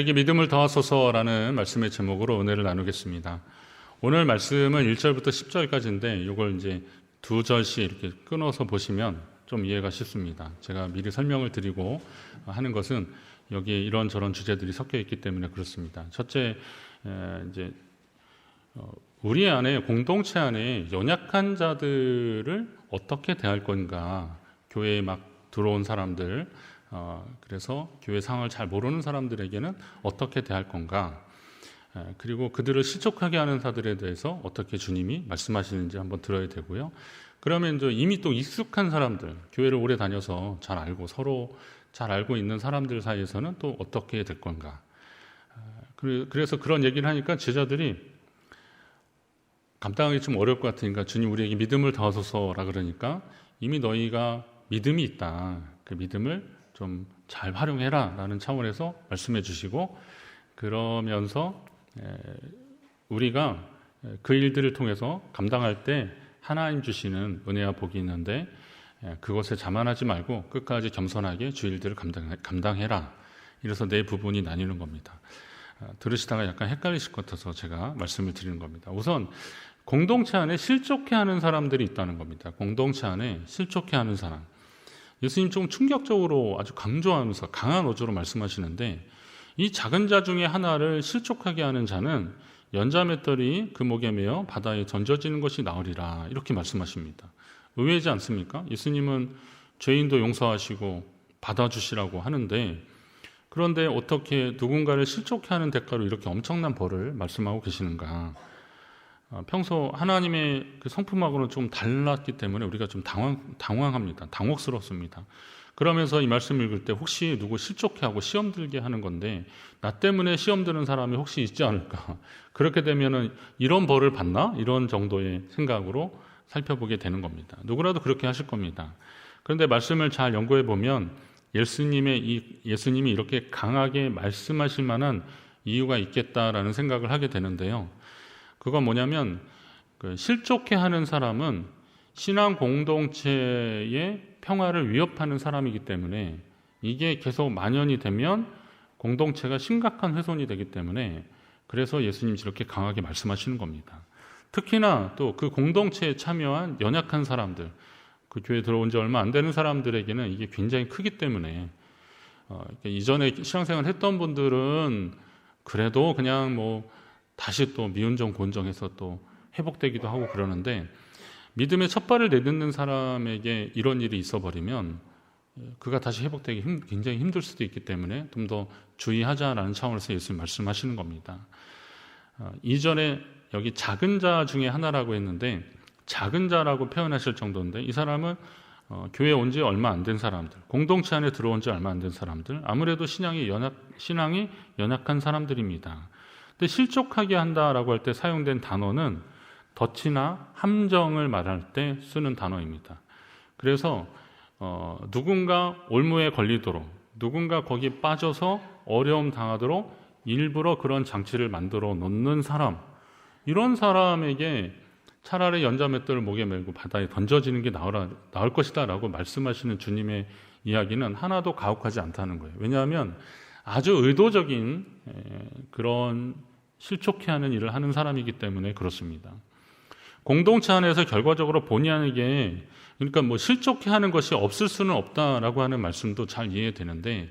우리에게 믿음을 더하소서라는 말씀의 제목으로 은혜를 나누겠습니다. 오늘 말씀은 1절부터 10절까지인데 이걸 이제 두 절씩 이렇게 끊어서 보시면 좀 이해가 쉽습니다. 제가 미리 설명을 드리고 하는 것은 여기에 이런저런 주제들이 섞여 있기 때문에 그렇습니다. 첫째, 이제 어, 우리 안에 공동체 안에 연약한 자들을 어떻게 대할 건가? 교회에 막 들어온 사람들, 어, 그래서 교회 상황을 잘 모르는 사람들에게는 어떻게 대할 건가? 그리고 그들을 실족하게 하는 사들에 대해서 어떻게 주님이 말씀하시는지 한번 들어야 되고요. 그러면 이제 이미 또 익숙한 사람들, 교회를 오래 다녀서 잘 알고 서로 잘 알고 있는 사람들 사이에서는 또 어떻게 될 건가? 그래서 그런 얘기를 하니까 제자들이 감당하기 좀 어려울 것 같으니까 주님 우리에게 믿음을 더하소서라 그러니까 이미 너희가 믿음이 있다. 그 믿음을 좀 잘 활용해라 라는 차원에서 말씀해 주시고 그러면서 우리가 그 일들을 통해서 감당할 때 하나님 주시는 은혜와 복이 있는데 그것에 자만하지 말고 끝까지 겸손하게 주 일들을 감당, 해라 이래서 네 부분이 나뉘는 겁니다. 아, 들으시다가 약간 헷갈리실 것 같아서 제가 말씀을 드리는 겁니다. 우선 공동체 안에 실족해 하는 사람들이 있다는 겁니다. 공동체 안에 실족해 하는 사람. 예수님 좀 충격적으로 아주 강조하면서 강한 어조로 말씀하시는데 이 작은 자 중에 하나를 실족하게 하는 자는 연자맷돌이 그 목에 매어 바다에 던져지는 것이 나으리라 이렇게 말씀하십니다. 의외지 않습니까? 예수님은 죄인도 용서하시고 받아주시라고 하는데 그런데 어떻게 누군가를 실족해 하는 대가로 이렇게 엄청난 벌을 말씀하고 계시는가? 어, 평소 하나님의 그 성품하고는 좀 달랐기 때문에 우리가 좀 당황, 당황합니다. 당혹스럽습니다. 그러면서 이 말씀 읽을 때 혹시 누구 실족해 하고 시험 들게 하는 건데 나 때문에 시험 드는 사람이 혹시 있지 않을까. 그렇게 되면은 이런 벌을 받나? 이런 정도의 생각으로 살펴보게 되는 겁니다. 누구라도 그렇게 하실 겁니다. 그런데 말씀을 잘 연구해 보면 예수님의 이, 예수님이 이렇게 강하게 말씀하실 만한 이유가 있겠다라는 생각을 하게 되는데요. 그건 뭐냐면 그 실족해 하는 사람은 신앙 공동체의 평화를 위협하는 사람이기 때문에 이게 계속 만연이 되면 공동체가 심각한 훼손이 되기 때문에 그래서 예수님 이렇게 강하게 말씀하시는 겁니다. 특히나 또 그 공동체에 참여한 연약한 사람들, 그 교회 들어온 지 얼마 안 되는 사람들에게는 이게 굉장히 크기 때문에 어, 이전에 신앙생활 했던 분들은 그래도 그냥 뭐 다시 또 미운정 곤정해서 또 회복되기도 하고 그러는데 믿음의 첫 발을 내딛는 사람에게 이런 일이 있어 버리면 그가 다시 회복되기 힘, 굉장히 힘들 수도 있기 때문에 좀 더 주의하자라는 차원에서 예수님 말씀하시는 겁니다. 어, 이전에 여기 작은 자 중에 하나라고 했는데 작은 자라고 표현하실 정도인데 이 사람은 어, 교회 온 지 얼마 안 된 사람들, 공동체 안에 들어온 지 얼마 안 된 사람들, 아무래도 신앙이 연약 신앙이 연약한 사람들입니다. 근데 실족하게 한다라고 할 때 사용된 단어는 덫이나 함정을 말할 때 쓰는 단어입니다. 그래서 어, 누군가 올무에 걸리도록 누군가 거기 빠져서 어려움 당하도록 일부러 그런 장치를 만들어 놓는 사람 이런 사람에게 차라리 연자 맷돌을 목에 메고 바다에 던져지는 게 나으라, 나을 것이다라고 말씀하시는 주님의 이야기는 하나도 가혹하지 않다는 거예요. 왜냐하면 아주 의도적인 그런 실족해 하는 일을 하는 사람이기 때문에 그렇습니다. 공동체 안에서 결과적으로 본의 아니게 그러니까 뭐 실족해 하는 것이 없을 수는 없다라고 하는 말씀도 잘 이해되는데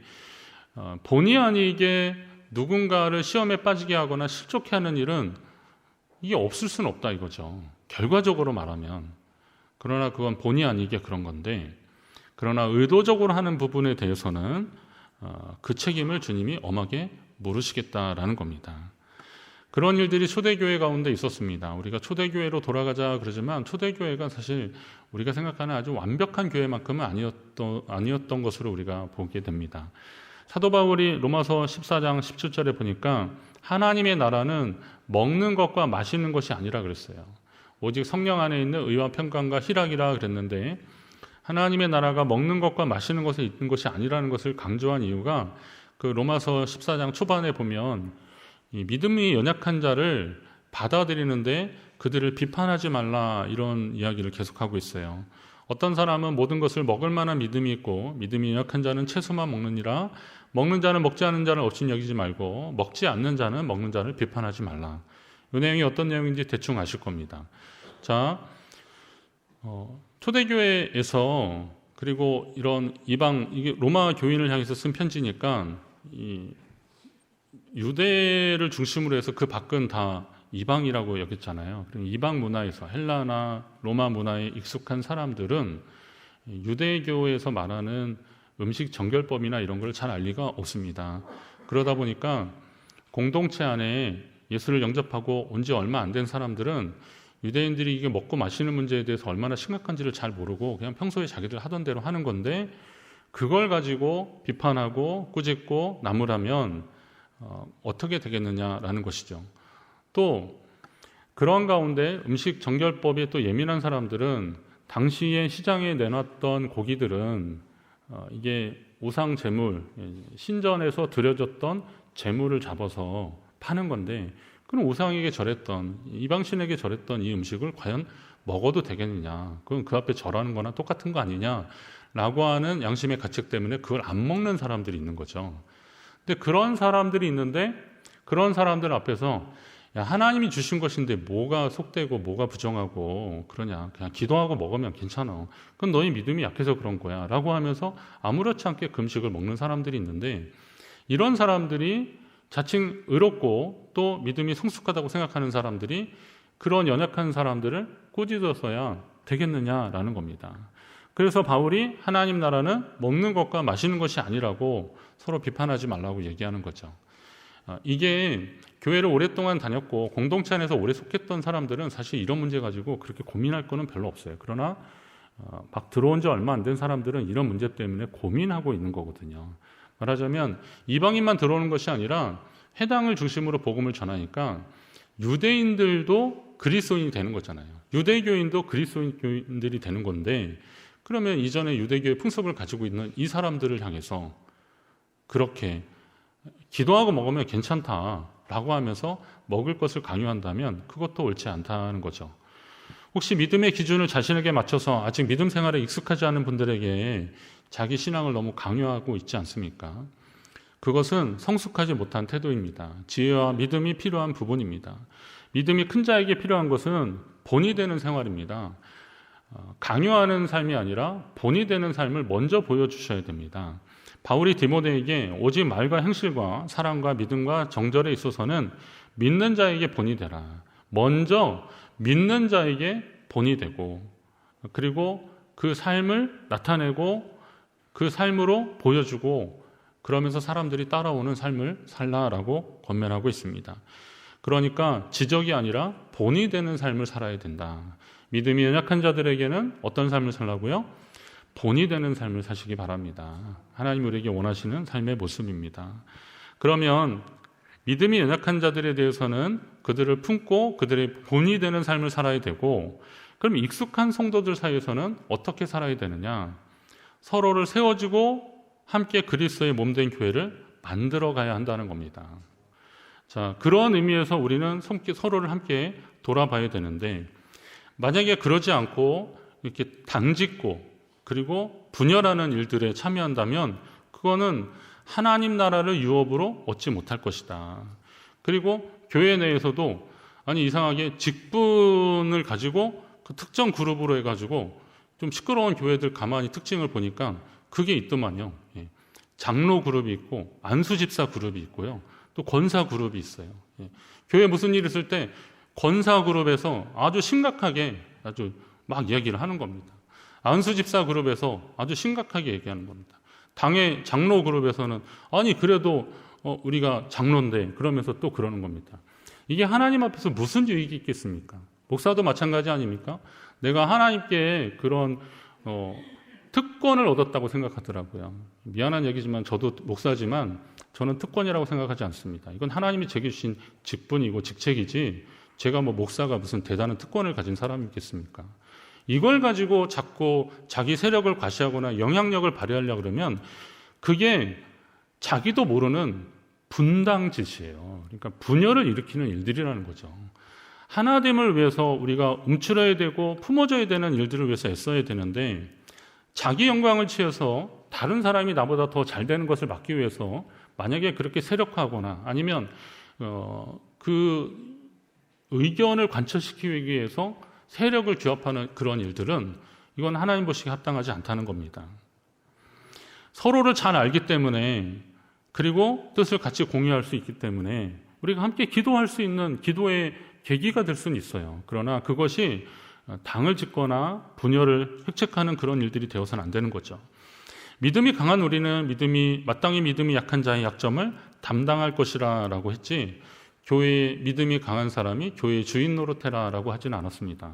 어, 본의 아니게 누군가를 시험에 빠지게 하거나 실족해 하는 일은 이게 없을 수는 없다 이거죠. 결과적으로 말하면 그러나 그건 본의 아니게 그런 건데 그러나 의도적으로 하는 부분에 대해서는 어, 그 책임을 주님이 엄하게 물으시겠다라는 겁니다. 그런 일들이 초대교회 가운데 있었습니다. 우리가 초대교회로 돌아가자 그러지만 초대교회가 사실 우리가 생각하는 아주 완벽한 교회만큼은 아니었던, 아니었던 것으로 우리가 보게 됩니다. 사도 바울이 로마서 14장 17절에 보니까 하나님의 나라는 먹는 것과 마시는 것이 아니라 그랬어요. 오직 성령 안에 있는 의와 평강과 희락이라 그랬는데 하나님의 나라가 먹는 것과 마시는 것에 있는 것이 아니라는 것을 강조한 이유가 그 로마서 14장 초반에 보면 이 믿음이 연약한 자를 받아들이는데 그들을 비판하지 말라 이런 이야기를 계속하고 있어요. 어떤 사람은 모든 것을 먹을 만한 믿음이 있고 믿음이 연약한 자는 채소만 먹느니라 먹는 자는 먹지 않는 자를 없인 여기지 말고 먹지 않는 자는 먹는 자를 비판하지 말라. 이 내용이 어떤 내용인지 대충 아실 겁니다. 자, 어, 초대교회에서 그리고 이런 이방 이게 로마 교인을 향해서 쓴 편지니까 이 유대를 중심으로 해서 그 밖은 다 이방이라고 여겼잖아요. 이방 문화에서 헬라나 로마 문화에 익숙한 사람들은 유대교에서 말하는 음식 정결법이나 이런 걸 잘 알 리가 없습니다. 그러다 보니까 공동체 안에 예수를 영접하고 온 지 얼마 안 된 사람들은 유대인들이 이게 먹고 마시는 문제에 대해서 얼마나 심각한지를 잘 모르고 그냥 평소에 자기들 하던 대로 하는 건데 그걸 가지고 비판하고 꾸짖고 나무라면 어, 어떻게 되겠느냐라는 것이죠. 또 그런 가운데 음식 정결법에 또 예민한 사람들은 당시에 시장에 내놨던 고기들은 어, 이게 우상 제물 신전에서 드려졌던 제물을 잡아서 파는 건데 그럼 우상에게 절했던 이방신에게 절했던 이 음식을 과연 먹어도 되겠느냐? 그건 그 앞에 절하는 거나 똑같은 거 아니냐 라고 하는 양심의 가책 때문에 그걸 안 먹는 사람들이 있는 거죠. 근데 그런 사람들이 있는데 그런 사람들 앞에서 야, 하나님이 주신 것인데 뭐가 속되고 뭐가 부정하고 그러냐. 그냥 기도하고 먹으면 괜찮아. 그건 너희 믿음이 약해서 그런 거야. 라고 하면서 아무렇지 않게 금식을 먹는 사람들이 있는데 이런 사람들이 자칭 의롭고 또 믿음이 성숙하다고 생각하는 사람들이 그런 연약한 사람들을 꾸짖어서야 되겠느냐라는 겁니다. 그래서 바울이 하나님 나라는 먹는 것과 마시는 것이 아니라고 서로 비판하지 말라고 얘기하는 거죠. 아, 이게 교회를 오랫동안 다녔고 공동체 안에서 오래 속했던 사람들은 사실 이런 문제 가지고 그렇게 고민할 거는 별로 없어요. 그러나 어, 막 들어온 지 얼마 안 된 사람들은 이런 문제 때문에 고민하고 있는 거거든요. 말하자면 이방인만 들어오는 것이 아니라 해당을 중심으로 복음을 전하니까 유대인들도 그리스도인이 되는 거잖아요. 유대교인도 그리스도인들이 되는 건데 그러면 이전에 유대교의 풍습을 가지고 있는 이 사람들을 향해서 그렇게 기도하고 먹으면 괜찮다라고 하면서 먹을 것을 강요한다면 그것도 옳지 않다는 거죠. 혹시 믿음의 기준을 자신에게 맞춰서 아직 믿음 생활에 익숙하지 않은 분들에게 자기 신앙을 너무 강요하고 있지 않습니까? 그것은 성숙하지 못한 태도입니다. 지혜와 믿음이 필요한 부분입니다. 믿음이 큰 자에게 필요한 것은 본이 되는 생활입니다. 어, 강요하는 삶이 아니라 본이 되는 삶을 먼저 보여주셔야 됩니다. 바울이 디모데에게 오직 말과 행실과 사랑과 믿음과 정절에 있어서는 믿는 자에게 본이 되라. 먼저 믿는 자에게 본이 되고 그리고 그 삶을 나타내고 그 삶으로 보여주고 그러면서 사람들이 따라오는 삶을 살라라고 권면하고 있습니다. 그러니까 지적이 아니라 본이 되는 삶을 살아야 된다. 믿음이 연약한 자들에게는 어떤 삶을 살라고요? 본이 되는 삶을 사시기 바랍니다. 하나님 우리에게 원하시는 삶의 모습입니다. 그러면 믿음이 연약한 자들에 대해서는 그들을 품고 그들의 본이 되는 삶을 살아야 되고 그럼 익숙한 성도들 사이에서는 어떻게 살아야 되느냐? 서로를 세워주고 함께 그리스도의 몸된 교회를 만들어 가야 한다는 겁니다. 자, 그런 의미에서 우리는 서로를 함께 돌아봐야 되는데 만약에 그러지 않고 이렇게 당짓고 그리고 분열하는 일들에 참여한다면 그거는 하나님 나라를 유업으로 얻지 못할 것이다. 그리고 교회 내에서도 아니 이상하게 직분을 가지고 그 특정 그룹으로 해가지고 좀 시끄러운 교회들 가만히 특징을 보니까 그게 있더만요. 예. 장로 그룹이 있고 안수 집사 그룹이 있고요. 또 권사 그룹이 있어요. 예. 교회 무슨 일 있을 때 권사 그룹에서 아주 심각하게 아주 막 이야기를 하는 겁니다. 안수 집사 그룹에서 아주 심각하게 얘기하는 겁니다. 당의 장로 그룹에서는 아니 그래도 어, 우리가 장로인데 그러면서 또 그러는 겁니다. 이게 하나님 앞에서 무슨 유익이 있겠습니까? 목사도 마찬가지 아닙니까? 내가 하나님께 그런 어, 특권을 얻었다고 생각하더라고요. 미안한 얘기지만 저도 목사지만 저는 특권이라고 생각하지 않습니다. 이건 하나님이 제게 주신 직분이고 직책이지 제가 뭐 목사가 무슨 대단한 특권을 가진 사람이겠습니까? 이걸 가지고 자꾸 자기 세력을 과시하거나 영향력을 발휘하려고 그러면 그게 자기도 모르는 분당 짓이에요. 그러니까 분열을 일으키는 일들이라는 거죠. 하나됨을 위해서 우리가 움츠러야 되고 품어져야 되는 일들을 위해서 애써야 되는데 자기 영광을 취해서 다른 사람이 나보다 더 잘 되는 것을 막기 위해서 만약에 그렇게 세력화하거나 아니면 어, 그 의견을 관철시키기 위해서 세력을 규합하는 그런 일들은 이건 하나님 보시기에 합당하지 않다는 겁니다. 서로를 잘 알기 때문에 그리고 뜻을 같이 공유할 수 있기 때문에 우리가 함께 기도할 수 있는 기도의 계기가 될 수는 있어요. 그러나 그것이 당을 짓거나 분열을 획책하는 그런 일들이 되어서는 안 되는 거죠. 믿음이 강한 우리는 믿음이 마땅히 믿음이 약한 자의 약점을 담당할 것이라라고 했지 교회 믿음이 강한 사람이 교회 주인 노릇해라라고 하지는 않았습니다.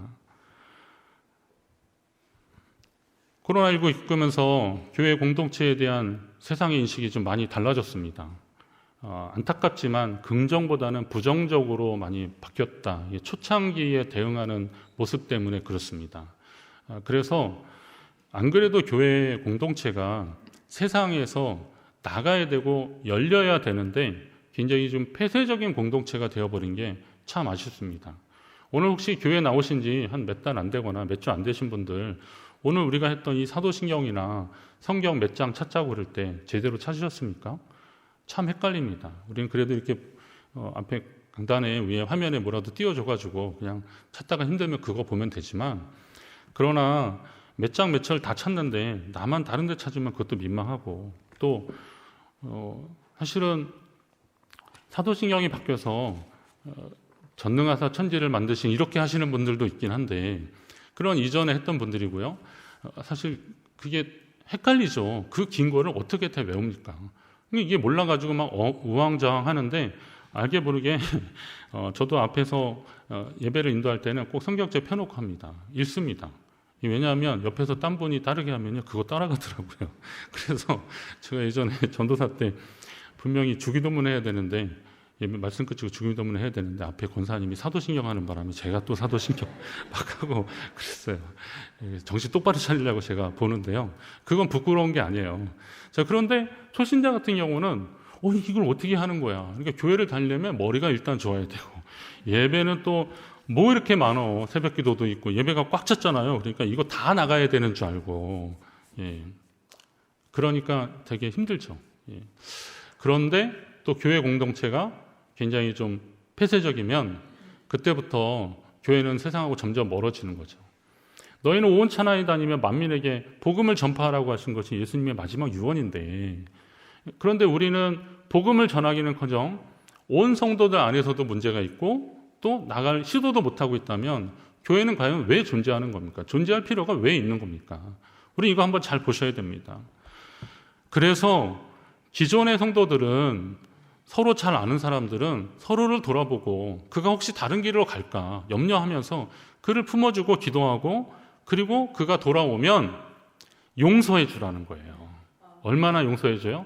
코로나19 겪으면서 교회 공동체에 대한 세상의 인식이 좀 많이 달라졌습니다. 어, 안타깝지만 긍정보다는 부정적으로 많이 바뀌었다. 초창기에 대응하는 모습 때문에 그렇습니다. 어, 그래서 안 그래도 교회 공동체가 세상에서 나가야 되고 열려야 되는데 굉장히 좀 폐쇄적인 공동체가 되어버린 게 참 아쉽습니다. 오늘 혹시 교회 나오신 지 한 몇 달 안 되거나 몇 주 안 되신 분들 오늘 우리가 했던 이 사도신경이나 성경 몇 장 찾자고 그럴 때 제대로 찾으셨습니까? 참 헷갈립니다. 우리는 그래도 이렇게 어, 앞에 강단에 위에 화면에 뭐라도 띄워줘가지고 그냥 찾다가 힘들면 그거 보면 되지만 그러나 몇 장몇철다 찾는데 나만 다른 데 찾으면 그것도 민망하고 또 어, 사실은 사도신경이 바뀌어서 어, 전능하사 천지를 만드신 이렇게 하시는 분들도 있긴 한데 그런 이전에 했던 분들이고요. 어, 사실 그게 헷갈리죠. 그 긴 거를 어떻게 다 외웁니까? 이게 몰라가지고 막 어, 우왕좌왕 하는데 알게 모르게 어, 저도 앞에서 어, 예배를 인도할 때는 꼭 성경책 펴놓고 합니다. 읽습니다. 왜냐하면 옆에서 딴 분이 따르게 하면요 그거 따라가더라고요. 그래서 제가 예전에 전도사 때 분명히 주기도문 해야 되는데 예배 말씀 끝이고 주기도문 해야 되는데 앞에 권사님이 사도신경 하는 바람에 제가 또 사도신경 막 하고 그랬어요. 정신 똑바로 차리려고 제가 보는데요. 그건 부끄러운 게 아니에요. 자 그런데 초신자 같은 경우는 어 이걸 어떻게 하는 거야? 그러니까 교회를 다니려면 머리가 일단 좋아야 되고 예배는 또 뭐 이렇게 많어 새벽 기도도 있고 예배가 꽉 찼잖아요. 그러니까 이거 다 나가야 되는 줄 알고 예. 그러니까 되게 힘들죠. 예. 그런데 또 교회 공동체가 굉장히 좀 폐쇄적이면 그때부터 교회는 세상하고 점점 멀어지는 거죠. 너희는 온 천하에 다니며 만민에게 복음을 전파하라고 하신 것이 예수님의 마지막 유언인데 그런데 우리는 복음을 전하기는커녕 온 성도들 안에서도 문제가 있고 또 나갈 시도도 못하고 있다면 교회는 과연 왜 존재하는 겁니까? 존재할 필요가 왜 있는 겁니까? 우리 이거 한번 잘 보셔야 됩니다. 그래서 기존의 성도들은 서로 잘 아는 사람들은 서로를 돌아보고 그가 혹시 다른 길로 갈까 염려하면서 그를 품어주고 기도하고 그리고 그가 돌아오면 용서해 주라는 거예요. 얼마나 용서해 줘요?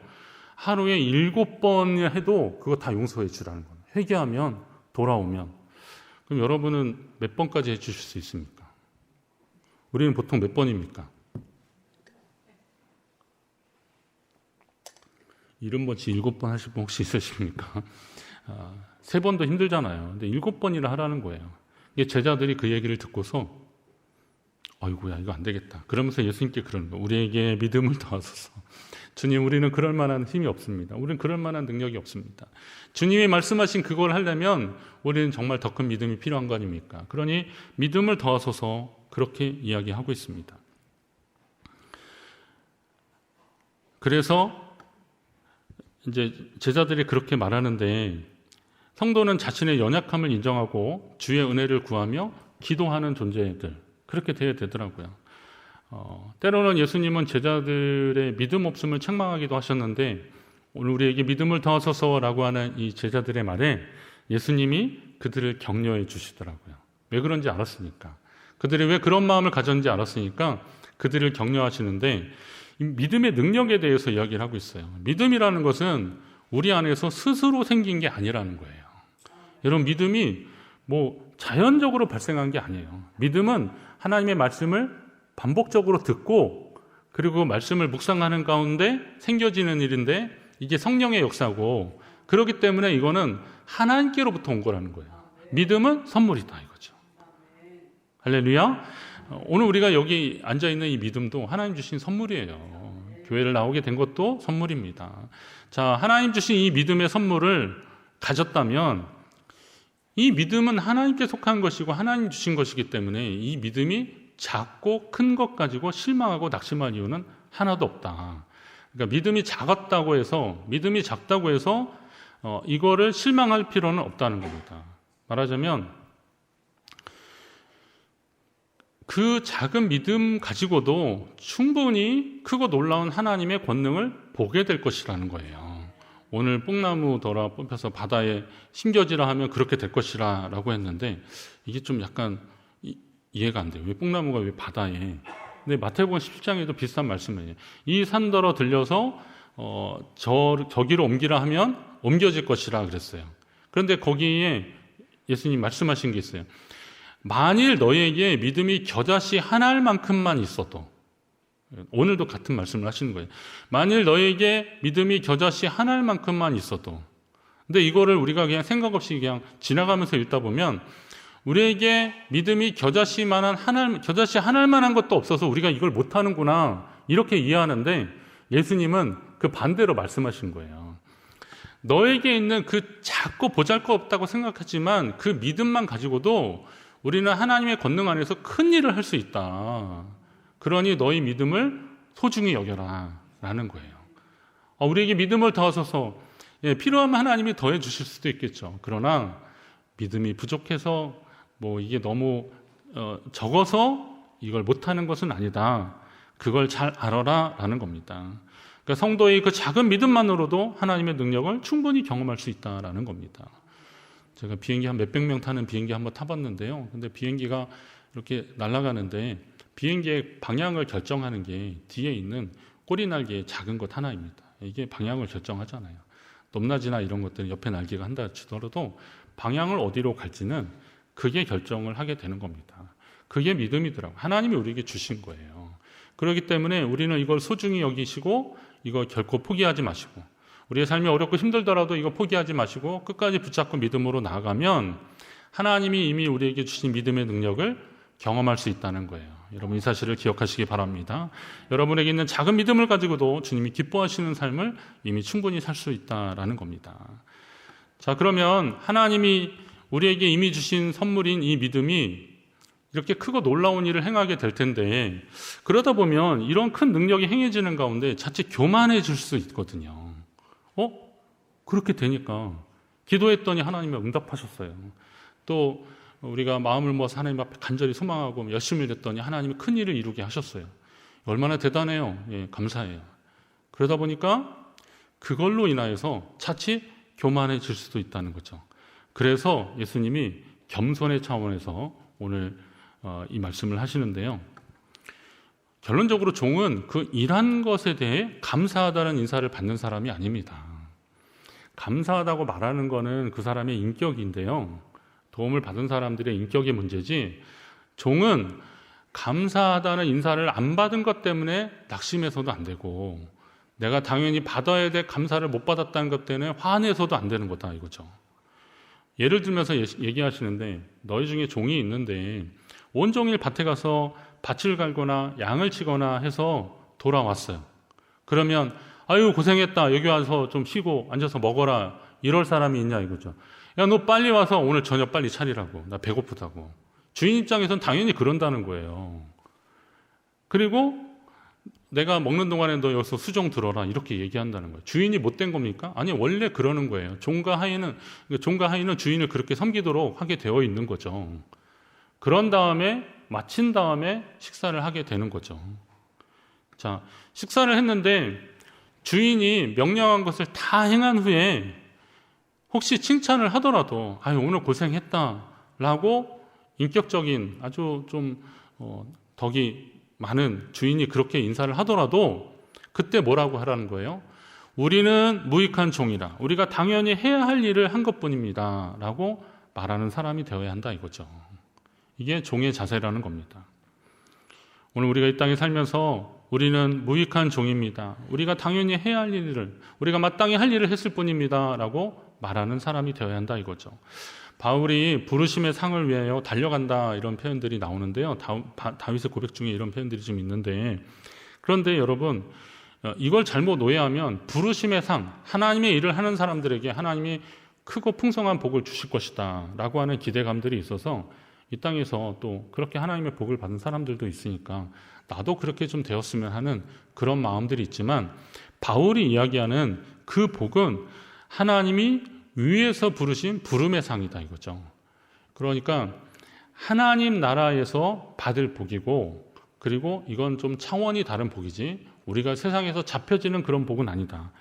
하루에 일곱 번 해도 그거 다 용서해 주라는 거예요. 회개하면 돌아오면 그럼 여러분은 몇 번까지 해 주실 수 있습니까? 우리는 보통 몇 번입니까? 일흔 번치 일곱 번 하실 분 혹시 있으십니까? 아, 세 번도 힘들잖아요. 근데 일곱 번이나 하라는 거예요. 이게 제자들이 그 얘기를 듣고서 아이고야 이거 안 되겠다. 그러면서 예수님께 그러는 거예요. 우리에게 믿음을 더하소서. 주님 우리는 그럴 만한 힘이 없습니다. 우리는 그럴 만한 능력이 없습니다. 주님이 말씀하신 그걸 하려면 우리는 정말 더 큰 믿음이 필요한 거 아닙니까? 그러니 믿음을 더하소서 그렇게 이야기하고 있습니다. 그래서 이제 제자들이 그렇게 말하는데 성도는 자신의 연약함을 인정하고 주의 은혜를 구하며 기도하는 존재들 그렇게 되어야 되더라고요. 어, 때로는 예수님은 제자들의 믿음 없음을 책망하기도 하셨는데 오늘 우리에게 믿음을 더하소서라고 하는 이 제자들의 말에 예수님이 그들을 격려해 주시더라고요. 왜 그런지 알았으니까. 그들이 왜 그런 마음을 가졌는지 알았으니까 그들을 격려하시는데 믿음의 능력에 대해서 이야기를 하고 있어요. 믿음이라는 것은 우리 안에서 스스로 생긴 게 아니라는 거예요. 여러분, 믿음이 뭐 자연적으로 발생한 게 아니에요. 믿음은 하나님의 말씀을 반복적으로 듣고 그리고 말씀을 묵상하는 가운데 생겨지는 일인데 이게 성령의 역사고 그렇기 때문에 이거는 하나님께로부터 온 거라는 거예요. 믿음은 선물이다 이거죠. 할렐루야. 어, 오늘 우리가 여기 앉아 있는 이 믿음도 하나님 주신 선물이에요. 교회를 나오게 된 것도 선물입니다. 자, 하나님 주신 이 믿음의 선물을 가졌다면 이 믿음은 하나님께 속한 것이고 하나님 주신 것이기 때문에 이 믿음이 작고 큰 것 가지고 실망하고 낙심할 이유는 하나도 없다. 그러니까 믿음이 작았다고 해서 믿음이 작다고 해서 어, 이거를 실망할 필요는 없다는 겁니다. 말하자면 그 작은 믿음 가지고도 충분히 크고 놀라운 하나님의 권능을 보게 될 것이라는 거예요. 오늘 뽕나무 돌아 뽑혀서 바다에 심겨지라 하면 그렇게 될 것이라 라고 했는데 이게 좀 약간 이, 해가 안 돼요. 왜 뽕나무가 왜 바다에. 근데 마태복음 17장에도 비슷한 말씀이에요. 이 산더러 들려서 어, 저, 저기로 옮기라 하면 옮겨질 것이라 그랬어요. 그런데 거기에 예수님 말씀하신 게 있어요. 만일 너에게 믿음이 겨자씨 하나만큼만 있어도 오늘도 같은 말씀을 하시는 거예요. 만일 너에게 믿음이 겨자씨 하나만큼만 있어도 근데 이거를 우리가 그냥 생각 없이 그냥 지나가면서 읽다 보면 우리에게 믿음이 겨자씨만한 하나 겨자씨 하나만한 것도 없어서 우리가 이걸 못 하는구나 이렇게 이해하는데 예수님은 그 반대로 말씀하시는 거예요. 너에게 있는 그 작고 보잘것 없다고 생각하지만 그 믿음만 가지고도 우리는 하나님의 권능 안에서 큰 일을 할 수 있다. 그러니 너희 믿음을 소중히 여겨라. 라는 거예요. 어, 우리에게 믿음을 더하셔서 예, 필요하면 하나님이 더해 주실 수도 있겠죠. 그러나 믿음이 부족해서 뭐 이게 너무 어, 적어서 이걸 못하는 것은 아니다. 그걸 잘 알아라. 라는 겁니다. 그러니까 성도의 그 작은 믿음만으로도 하나님의 능력을 충분히 경험할 수 있다라는 겁니다. 제가 비행기 한 몇백 명 타는 비행기 한번 타봤는데요. 근데 비행기가 이렇게 날아가는데 비행기의 방향을 결정하는 게 뒤에 있는 꼬리 날개의 작은 것 하나입니다. 이게 방향을 결정하잖아요. 높낮이나 이런 것들은 옆에 날개가 한다 치더라도 방향을 어디로 갈지는 그게 결정을 하게 되는 겁니다. 그게 믿음이더라고요. 하나님이 우리에게 주신 거예요. 그렇기 때문에 우리는 이걸 소중히 여기시고 이거 결코 포기하지 마시고 우리의 삶이 어렵고 힘들더라도 이거 포기하지 마시고 끝까지 붙잡고 믿음으로 나아가면 하나님이 이미 우리에게 주신 믿음의 능력을 경험할 수 있다는 거예요. 여러분 이 사실을 기억하시기 바랍니다. 여러분에게 있는 작은 믿음을 가지고도 주님이 기뻐하시는 삶을 이미 충분히 살 수 있다라는 겁니다. 자, 그러면 하나님이 우리에게 이미 주신 선물인 이 믿음이 이렇게 크고 놀라운 일을 행하게 될 텐데 그러다 보면 이런 큰 능력이 행해지는 가운데 자칫 교만해질 수 있거든요. 어? 그렇게 되니까 기도했더니 하나님이 응답하셨어요. 또 우리가 마음을 모아서 하나님 앞에 간절히 소망하고 열심히 됐더니 하나님이 큰 일을 이루게 하셨어요. 얼마나 대단해요. 예, 감사해요. 그러다 보니까 그걸로 인하여서 자칫 교만해질 수도 있다는 거죠. 그래서 예수님이 겸손의 차원에서 오늘 어, 이 말씀을 하시는데요. 결론적으로 종은 그 일한 것에 대해 감사하다는 인사를 받는 사람이 아닙니다. 감사하다고 말하는 거는 그 사람의 인격인데요. 도움을 받은 사람들의 인격의 문제지 종은 감사하다는 인사를 안 받은 것 때문에 낙심해서도 안 되고 내가 당연히 받아야 될 감사를 못 받았다는 것 때문에 화내서도 안 되는 거다 이거죠. 예를 들면서 얘기하시는데 너희 중에 종이 있는데 온종일 밭에 가서 밭을 갈거나 양을 치거나 해서 돌아왔어요. 그러면 아유 고생했다 여기 와서 좀 쉬고 앉아서 먹어라 이럴 사람이 있냐 이거죠. 야 너 빨리 와서 오늘 저녁 빨리 차리라고 나 배고프다고 주인 입장에선 당연히 그런다는 거예요. 그리고 내가 먹는 동안에 너 여기서 수종 들어라 이렇게 얘기한다는 거예요. 주인이 못된 겁니까? 아니 원래 그러는 거예요. 종과 하인은 종과 하인은 주인을 그렇게 섬기도록 하게 되어 있는 거죠. 그런 다음에 마친 다음에 식사를 하게 되는 거죠. 자, 식사를 했는데 주인이 명령한 것을 다 행한 후에 혹시 칭찬을 하더라도 아유 오늘 고생했다라고 인격적인 아주 좀 어, 덕이 많은 주인이 그렇게 인사를 하더라도 그때 뭐라고 하라는 거예요? 우리는 무익한 종이라 우리가 당연히 해야 할 일을 한 것뿐입니다라고 말하는 사람이 되어야 한다 이거죠. 이게 종의 자세라는 겁니다. 오늘 우리가 이 땅에 살면서 우리는 무익한 종입니다. 우리가 당연히 해야 할 일을, 우리가 마땅히 할 일을 했을 뿐입니다. 라고 말하는 사람이 되어야 한다 이거죠. 바울이 부르심의 상을 위하여 달려간다 이런 표현들이 나오는데요. 다, 바- 다윗의 고백 중에 이런 표현들이 좀 있는데 그런데 여러분 어, 이걸 잘못 오해하면 부르심의 상 하나님의 일을 하는 사람들에게 하나님이 크고 풍성한 복을 주실 것이다라고 하는 기대감들이 있어서 이 땅에서 또 그렇게 하나님의 복을 받은 사람들도 있으니까 나도 그렇게 좀 되었으면 하는 그런 마음들이 있지만 바울이 이야기하는 그 복은 하나님이 위에서 부르신 부름의 상이다 이거죠. 그러니까 하나님 나라에서 받을 복이고 그리고 이건 좀 차원이 다른 복이지 우리가 세상에서 잡혀지는 그런 복은 아니다.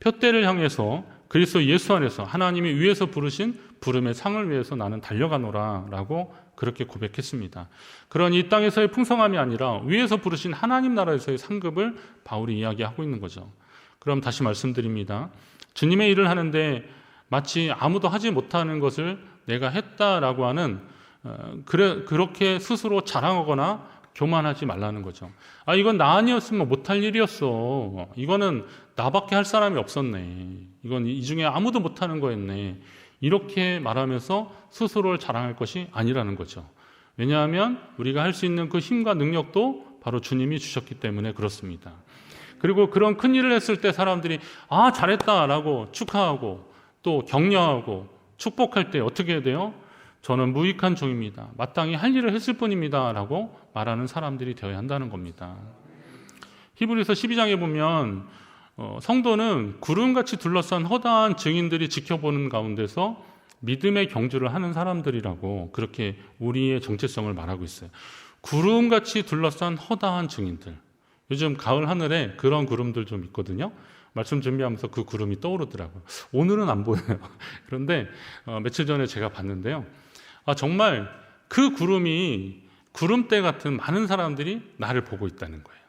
표대를 향해서 그리스도 예수 안에서 하나님이 위에서 부르신 부름의 상을 위해서 나는 달려가노라라고 그렇게 고백했습니다. 그런 이 땅에서의 풍성함이 아니라 위에서 부르신 하나님 나라에서의 상급을 바울이 이야기하고 있는 거죠. 그럼 다시 말씀드립니다. 주님의 일을 하는데 마치 아무도 하지 못하는 것을 내가 했다라고 하는 어, 그래 그렇게 스스로 자랑하거나 교만하지 말라는 거죠. 아 이건 나 아니었으면 못할 일이었어. 이거는 나밖에 할 사람이 없었네. 이건 이 중에 아무도 못하는 거였네. 이렇게 말하면서 스스로를 자랑할 것이 아니라는 거죠. 왜냐하면 우리가 할 수 있는 그 힘과 능력도 바로 주님이 주셨기 때문에 그렇습니다. 그리고 그런 큰 일을 했을 때 사람들이 아 잘했다라고 축하하고 또 격려하고 축복할 때 어떻게 해야 돼요? 저는 무익한 종입니다. 마땅히 할 일을 했을 뿐입니다 라고 말하는 사람들이 되어야 한다는 겁니다. 히브리서 12장에 보면 어, 성도는 구름같이 둘러싼 허다한 증인들이 지켜보는 가운데서 믿음의 경주를 하는 사람들이라고 그렇게 우리의 정체성을 말하고 있어요. 구름같이 둘러싼 허다한 증인들. 요즘 가을 하늘에 그런 구름들 좀 있거든요. 말씀 준비하면서 그 구름이 떠오르더라고요. 오늘은 안 보여요. 그런데 어, 며칠 전에 제가 봤는데요. 아, 정말 그 구름이 구름대 같은 많은 사람들이 나를 보고 있다는 거예요.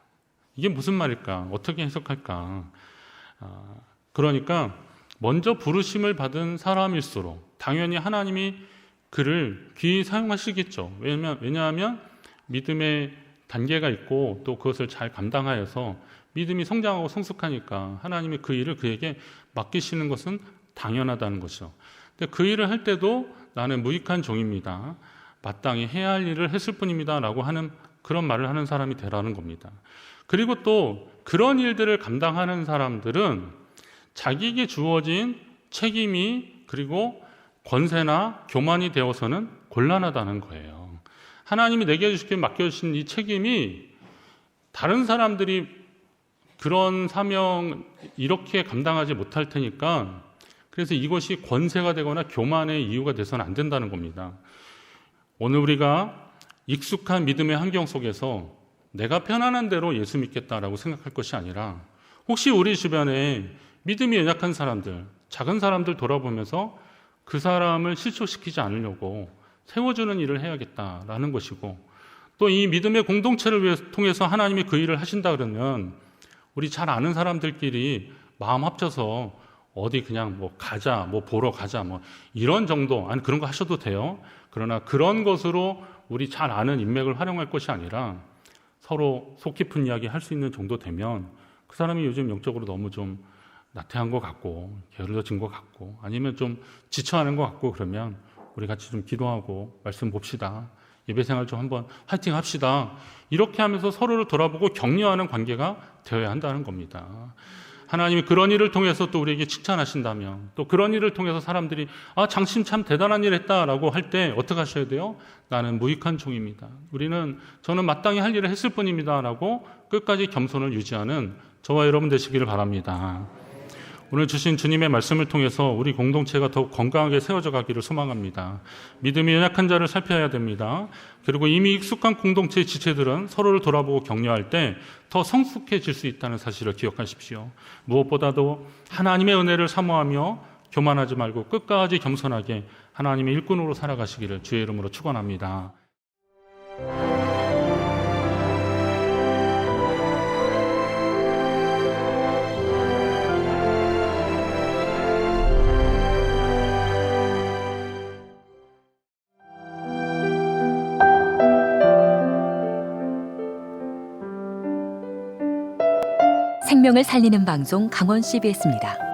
이게 무슨 말일까? 어떻게 해석할까? 아, 그러니까 먼저 부르심을 받은 사람일수록 당연히 하나님이 그를 귀히 사용하시겠죠. 왜냐하면, 왜냐하면 믿음의 단계가 있고 또 그것을 잘 감당하여서 믿음이 성장하고 성숙하니까 하나님이 그 일을 그에게 맡기시는 것은 당연하다는 것이죠. 근데 그 일을 할 때도 나는 무익한 종입니다. 마땅히 해야 할 일을 했을 뿐입니다. 라고 하는 그런 말을 하는 사람이 되라는 겁니다. 그리고 또 그런 일들을 감당하는 사람들은 자기에게 주어진 책임이 그리고 권세나 교만이 되어서는 곤란하다는 거예요. 하나님이 내게 주시게 맡겨주신 이 책임이 다른 사람들이 그런 사명 이렇게 감당하지 못할 테니까 그래서 이것이 권세가 되거나 교만의 이유가 돼서는 안 된다는 겁니다. 오늘 우리가 익숙한 믿음의 환경 속에서 내가 편안한 대로 예수 믿겠다라고 생각할 것이 아니라 혹시 우리 주변에 믿음이 연약한 사람들, 작은 사람들 돌아보면서 그 사람을 실족시키지 않으려고 세워주는 일을 해야겠다라는 것이고 또 이 믿음의 공동체를 위해 통해서 하나님이 그 일을 하신다 그러면 우리 잘 아는 사람들끼리 마음 합쳐서 어디 그냥 뭐 가자, 뭐 보러 가자, 뭐 이런 정도, 아니 그런 거 하셔도 돼요. 그러나 그런 것으로 우리 잘 아는 인맥을 활용할 것이 아니라 서로 속 깊은 이야기 할 수 있는 정도 되면 그 사람이 요즘 영적으로 너무 좀 나태한 것 같고 게을러진 것 같고 아니면 좀 지쳐하는 것 같고 그러면 우리 같이 좀 기도하고 말씀 봅시다. 예배 생활 좀 한번 화이팅 합시다. 이렇게 하면서 서로를 돌아보고 격려하는 관계가 되어야 한다는 겁니다. 하나님이 그런 일을 통해서 또 우리에게 칭찬하신다면 또 그런 일을 통해서 사람들이 아 장신 참 대단한 일 했다라고 할 때 어떻게 하셔야 돼요? 나는 무익한 종입니다. 우리는 저는 마땅히 할 일을 했을 뿐입니다라고 끝까지 겸손을 유지하는 저와 여러분 되시기를 바랍니다. 오늘 주신 주님의 말씀을 통해서 우리 공동체가 더욱 건강하게 세워져 가기를 소망합니다. 믿음이 연약한 자를 살펴야 됩니다. 그리고 이미 익숙한 공동체의 지체들은 서로를 돌아보고 격려할 때 더 성숙해질 수 있다는 사실을 기억하십시오. 무엇보다도 하나님의 은혜를 사모하며 교만하지 말고 끝까지 겸손하게 하나님의 일꾼으로 살아가시기를 주의 이름으로 축원합니다. 생명을 살리는 방송 강원 CBS입니다.